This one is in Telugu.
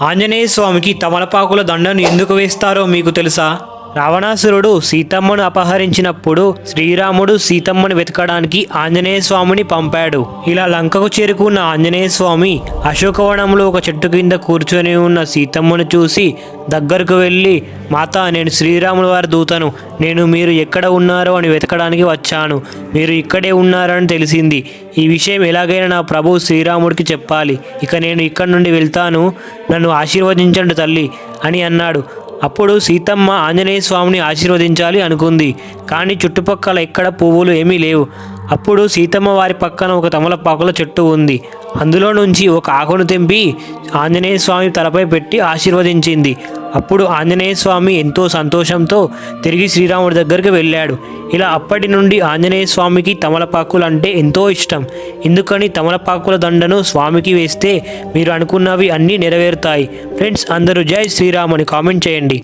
ఆంజనేయ స్వామికి తమలపాకుల దండను ఎందుకు వేస్తారో మీకు తెలుసా? రావణాసురుడు సీతమ్మను అపహరించినప్పుడు శ్రీరాముడు సీతమ్మను వెతకడానికి ఆంజనేయ స్వామిని పంపాడు. ఇలా లంకకు చేరుకున్న ఆంజనేయ స్వామి అశోకవనంలో ఒక చెట్టు కింద కూర్చొని ఉన్న సీతమ్మను చూసి దగ్గరకు వెళ్ళి మాత నేను శ్రీరాముల వారి దూతను. నేను మీరు ఎక్కడ ఉన్నారో అని వెతకడానికి వచ్చాను. మీరు ఇక్కడే ఉన్నారని తెలిసింది. ఈ విషయం ఎలాగైనా నా ప్రభు శ్రీరాముడికి చెప్పాలి. ఇక నేను ఇక్కడి నుండి వెళ్తాను. నన్ను ఆశీర్వదించండి తల్లి అని అన్నాడు. అప్పుడు సీతమ్మ ఆంజనేయ స్వామిని ఆశీర్వదించాలి అనుకుంది. కానీ చుట్టుపక్కల ఎక్కడ పువ్వులు ఏమీ లేవు. అప్పుడు సీతమ్మ వారి పక్కన ఒక తమలపాకుల చెట్టు ఉంది. అందులో నుంచి ఒక ఆకును తెంపి ఆంజనేయ స్వామి తలపై పెట్టి ఆశీర్వదించింది. అప్పుడు ఆంజనేయ స్వామి ఎంతో సంతోషంతో తిరిగి శ్రీరాముడి దగ్గరికి వెళ్ళాడు. ఇలా అప్పటి నుండి ఆంజనేయ స్వామికి తమలపాకులు అంటే ఎంతో ఇష్టం. ఎందుకని తమలపాకుల దండను స్వామికి వేస్తే మీరు అనుకున్నవి అన్నీ నెరవేరుతాయి. ఫ్రెండ్స్ అందరూ జై శ్రీరామ్ అని కామెంట్ చేయండి.